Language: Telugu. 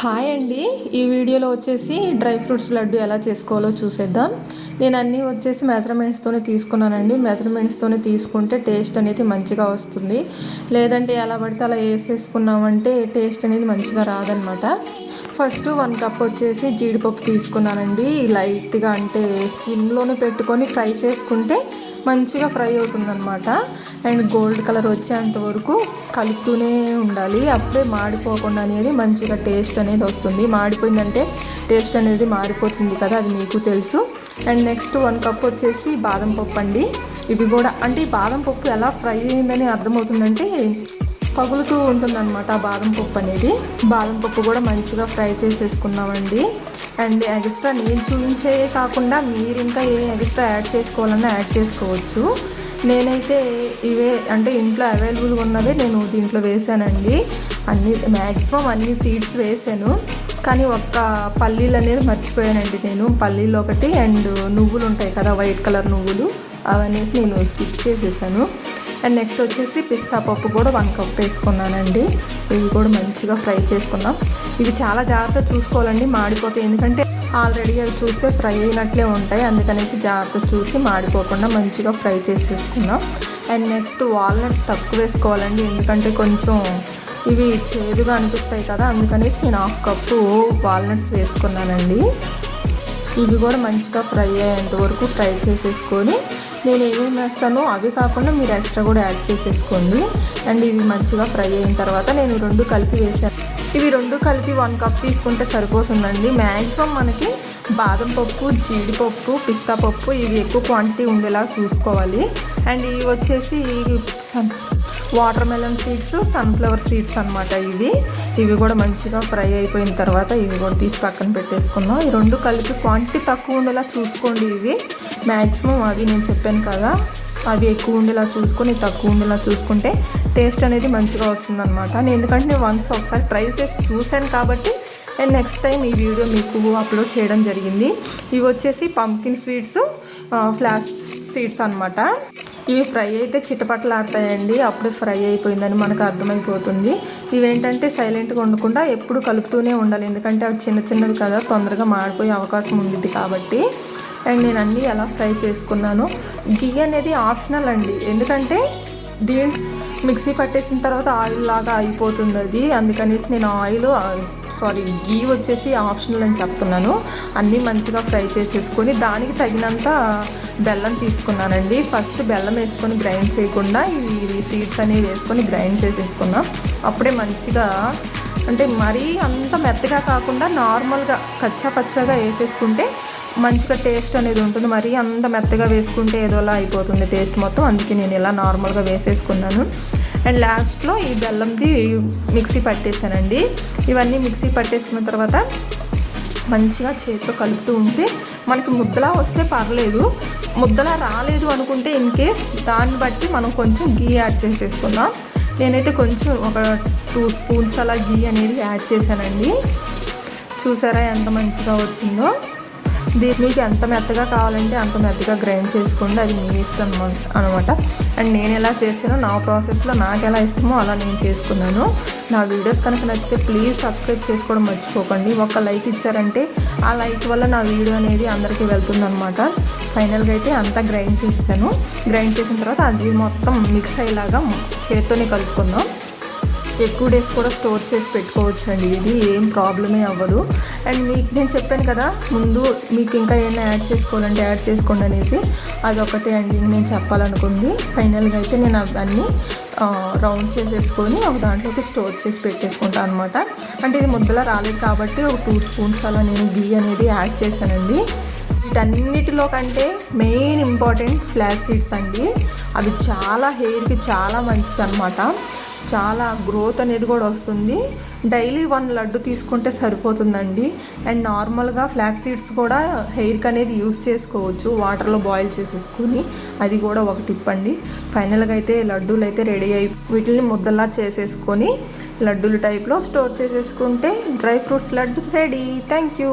హాయ్ అండి. ఈ వీడియోలో వచ్చేసి డ్రై ఫ్రూట్స్ లడ్డు ఎలా చేసుకోవాలో చూసేద్దాం. నేను అన్నీ వచ్చేసి మెజర్మెంట్స్తోనే తీసుకున్నానండి. మెజర్మెంట్స్తోనే తీసుకుంటే టేస్ట్ అనేది మంచిగా వస్తుంది. లేదంటే ఎలా పడితే అలా వేసేసుకున్నామంటే టేస్ట్ అనేది మంచిగా రాదనమాట ఫస్ట్ వన్ కప్ వచ్చేసి జీడిపప్పు తీసుకున్నానండి. లైట్గా అంటే సిమ్లోనే పెట్టుకొని ఫ్రై చేసుకుంటే మంచిగా ఫ్రై అవుతుందన్నమాట. అండ్ గోల్డ్ కలర్ వచ్చేంత వరకు కలుపుతూనే ఉండాలి. అప్పుడే మాడిపోకుండా అనేది మంచిగా టేస్ట్ అనేది వస్తుంది. మాడిపోయిందంటే టేస్ట్ అనేది మారిపోతుంది కదా అది మీకు తెలుసు. అండ్ నెక్స్ట్ వన్ కప్ వచ్చేసి బాదం పప్పు అండి ఇవి కూడా అంటే ఈ బాదం పప్పు ఎలా ఫ్రై అయిందని అర్థమవుతుందంటే పగులుతూ ఉంటుందన్నమాట ఆ బాదం పప్పు అనేది. బాదం పప్పు కూడా మంచిగా ఫ్రై చేసేసుకున్నామండి. అండ్ ఎక్స్ట్రా నేను చూపించే కాకుండా మీరు ఇంకా ఏ ఎక్స్ట్రా యాడ్ చేసుకోవాలన్నా యాడ్ చేసుకోవచ్చు. నేనైతే ఇవే అంటే ఇంట్లో అవైలబుల్గా ఉన్నదే నేను దీంట్లో వేసానండి అన్ని మ్యాక్సిమం అన్ని సీడ్స్ వేసాను కానీ ఒక్క పల్లీలు అనేది మర్చిపోయానండి నేను. పల్లీలు ఒకటి అండ్ నువ్వులు ఉంటాయి కదా వైట్ కలర్ నువ్వులు. అవనేసి నేను స్కిప్ చేసేసాను. అండ్ నెక్స్ట్ వచ్చేసి పిస్తా పప్పు కూడా వన్ కప్ వేసుకున్నానండి. ఇవి కూడా మంచిగా ఫ్రై చేసుకున్నాం ఇవి చాలా జాగ్రత్త చూసుకోవాలండి మాడిపోతాయి. ఎందుకంటే ఆల్రెడీ అవి చూస్తే ఫ్రై అయినట్లే ఉంటాయి. అందుకనేసి జాగ్రత్త చూసి మాడిపోకుండా మంచిగా ఫ్రై చేసేసుకున్నాం అండ్ నెక్స్ట్ వాల్నట్స్ తక్కువ వేసుకోవాలండి. ఎందుకంటే కొంచెం ఇవి చేదుగా అనిపిస్తాయి కదా అందుకనేసి నేను హాఫ్ కప్పు వాల్నట్స్ వేసుకున్నానండి. ఇవి కూడా మంచిగా ఫ్రై అయ్యేంత వరకు ఫ్రై చేసేసుకొని నేను ఏమేమి వేస్తానో అవి కాకుండా మీరు ఎక్స్ట్రా కూడా యాడ్ చేసేసుకోండి. అండ్ ఇవి మంచిగా ఫ్రై అయిన తర్వాత నేను రెండు కలిపి వేసాను ఇవి రెండు కలిపి వన్ కప్ తీసుకుంటే సరిపోతుందండి. మ్యాక్సిమం మనకి బాదం పప్పు జీడిపప్పు పిస్తా పప్పు ఇవి ఎక్కువ క్వాంటిటీ ఉండేలా చూసుకోవాలి. అండ్ ఇవి వచ్చేసి watermelon seeds sunflower seeds అనమాట ఇవి. ఇవి కూడా మంచిగా ఫ్రై అయిపోయిన తర్వాత ఇవి కూడా తీసి పక్కన పెట్టేసుకుందాం. ఈ రెండు కలిపి క్వాంటిటీ తక్కువ ఉండేలా చూసుకోండి ఇవి. మ్యాక్సిమం అవి నేను చెప్పాను కదా అవి ఎక్కువ ఉండేలా చూసుకొని తక్కువ ఉండేలా చూసుకుంటే టేస్ట్ అనేది మంచిగా వస్తుంది అనమాట నేను ఎందుకంటే నేను వన్స్ ఒకసారి ట్రై చేసి చూశాను కాబట్టి అండ్ నెక్స్ట్ టైం ఈ వీడియో మీకు అప్లోడ్ చేయడం జరిగింది. ఇవి వచ్చేసి పంకిన్ స్వీట్స్ ఫ్లాష్ సీడ్స్ అనమాట ఇవి ఫ్రై అయితే చిటపటలాడతాయండి. అప్పుడే ఫ్రై అయిపోయిందని మనకు అర్థమైపోతుంది. ఇవేంటంటే సైలెంట్గా ఉండకుండా ఎప్పుడు కలుపుతూనే ఉండాలి. ఎందుకంటే అవి చిన్న చిన్నవి కదా తొందరగా మాడిపోయే అవకాశం ఉంది కాబట్టి. అండ్ నేను అన్నీ ఎలా ఫ్రై చేసుకున్నాను. గీ అనేది ఆప్షనల్ అండి. ఎందుకంటే దీని మిక్సీ పట్టేసిన తర్వాత ఆయిల్ లాగా అయిపోతుంది అది అందుకనేసి నేను ఆయిల్ సారీ గీ వచ్చేసి ఆప్షనల్ అని చెప్తున్నాను. అన్నీ మంచిగా ఫ్రై చేసేసుకొని దానికి తగినంత బెల్లం తీసుకున్నానండి. ఫస్ట్ బెల్లం వేసుకొని గ్రైండ్ చేయకుండా ఇవి సీడ్స్ అనేవి వేసుకొని గ్రైండ్ చేసేసుకున్నాం. అప్పుడే మంచిగా అంటే మరీ అంత మెత్తగా కాకుండా నార్మల్గా కచ్చా పచ్చగా వేసేసుకుంటే మంచిగా టేస్ట్ అనేది ఉంటుంది. మరీ అంత మెత్తగా వేసుకుంటే ఏదోలా అయిపోతుంది టేస్ట్ మొత్తం. అందుకే నేను ఇలా నార్మల్గా వేసేసుకున్నాను. అండ్ లాస్ట్లో ఈ బెల్లంది మిక్సీ పట్టేశానండి ఇవన్నీ మిక్సీ పట్టేసుకున్న తర్వాత మంచిగా చేతితో కలుపుతూ ఉంటే మనకి ముద్దలా వస్తే పర్లేదు. ముద్దలా రాలేదు అనుకుంటే ఇన్ కేస్ దాన్ని బట్టి మనం కొంచెం గీ యాడ్ చేసేసుకుందాం. నేనైతే కొంచెం ఒక టూ స్పూన్స్ అలా గీ అనేది యాడ్ చేశానండి. చూసారా ఎంత మంచిగా వచ్చిందో? మీకు ఎంత మెత్తగా కావాలంటే అంత మెత్తగా గ్రైండ్ చేసుకోండి. అది మీ ఇష్టం అనమాట. అండ్ నేను ఎలా చేసానో నా ప్రాసెస్లో నాకు ఎలా ఇష్టమో అలా నేను చేసుకున్నాను. నా వీడియోస్ కనుక నచ్చితే ప్లీజ్ సబ్స్క్రైబ్ చేసుకోవడం మర్చిపోకండి. ఒక లైక్ ఇచ్చారంటే ఆ లైక్ వల్ల నా వీడియో అనేది అందరికీ వెళ్తుందనమాట ఫైనల్గా అయితే అంతా గ్రైండ్ చేసాను గ్రైండ్ చేసిన తర్వాత అది మొత్తం మిక్స్ అయ్యేలాగా చేత్తోనే కలుపుకుందాం. ఎక్కువ డేస్ కూడా స్టోర్ చేసి పెట్టుకోవచ్చు అండి ఇది ఏం ప్రాబ్లమే అవ్వదు. అండ్ మీకు నేను చెప్పాను కదా ముందు మీకు ఇంకా ఏమైనా యాడ్ చేసుకోవాలంటే యాడ్ చేసుకోండి అనేసి అదొకటే అండి. నేను చెప్పాలనుకుంది. ఫైనల్గా అయితే నేను అవన్నీ రౌండ్ చేసేసుకొని ఒక దాంట్లోకి స్టోర్ చేసి పెట్టేసుకుంటాను అనమాట అంటే ఇది ముద్దలా రాలేదు కాబట్టి ఒక టూ స్పూన్స్ అలా నేను గీ అనేది యాడ్ చేశానండి. వీటన్నిటిలో కంటే మెయిన్ ఇంపార్టెంట్ ఫ్లాష్ సీడ్స్ అండి. అవి చాలా హెయిర్కి చాలా మంచిది అనమాట చాలా గ్రోత్ అనేది కూడా వస్తుంది. డైలీ వన్ లడ్డు తీసుకుంటే సరిపోతుందండి. అండ్ నార్మల్గా ఫ్లాక్ సీడ్స్ కూడా హెయిర్కి అనేది యూస్ చేసుకోవచ్చు. వాటర్లో బాయిల్ చేసేసుకుని అది కూడా ఒక టిప్ అండి. ఫైనల్గా అయితే లడ్డూలు అయితే రెడీ అయి వీటిని ముద్దలా చేసేసుకొని లడ్డూలు టైప్లో స్టోర్ చేసేసుకుంటే dry fruits laddu ready thank you